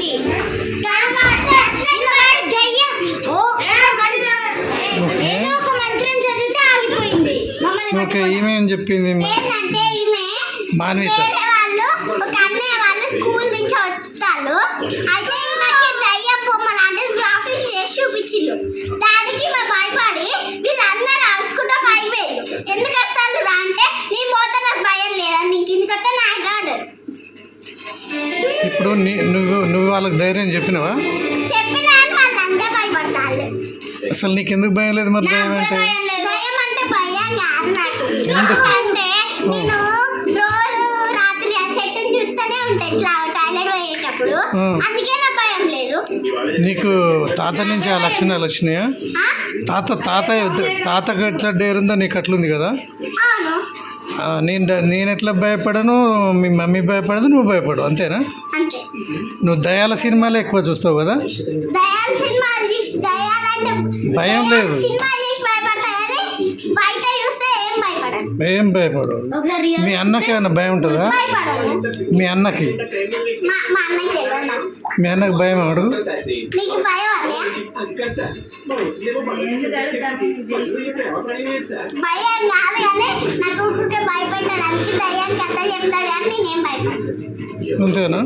ఉంది. కనబడితే వాడు దయ్యం. ఓ, ఓకే ఏదో ఒక మంత్రం చదివితే ఆగిపోయింది. మమ్మల్ని ఓకే ఈమె ఏం చెప్పింది? ఏంటంటే ఈమె మాన్విత. వేరే వాళ్ళు ఒక అన్నయ్య వాళ్ళు స్కూల్ నుంచి వస్తారు. అయితే ఈమెకి దయ్యం బొమ్మలు అంటే గ్రాఫిక్స్ చేసి చూపించిల్లు దానికి మా భయపడి వీళ్ళందరూ అడుచుకుంటా పైపోయారు ఎందుకు అంటే నీ ఇప్పుడు నువ్వు నువ్వు వాళ్ళకి ధైర్యం చెప్పినావా? అసలు నీకు ఎందుకు భయం లేదు. మరి భయం అంటే నాకు. తాత నుంచి ఆ లక్షణాలు వచ్చినాయా? తాత తాత తాతకు ఎట్లా డేర్ ఉందో నీకు అట్లుంది కదా? నేను నేను ఎట్లా భయపడను? మీ మమ్మీ భయపడదు నువ్వు భయపడు అంతేనా? అంతే. నువ్వు దయాల సినిమాలు ఎక్కువ చూస్తావు కదా? భయం లేదు. ఏం భయపడు మీ అన్నకి ఏమైనా భయం ఉంటుందా? మీ అన్నకి? మా అన్నకి భయం భయపడను. అంతేనా?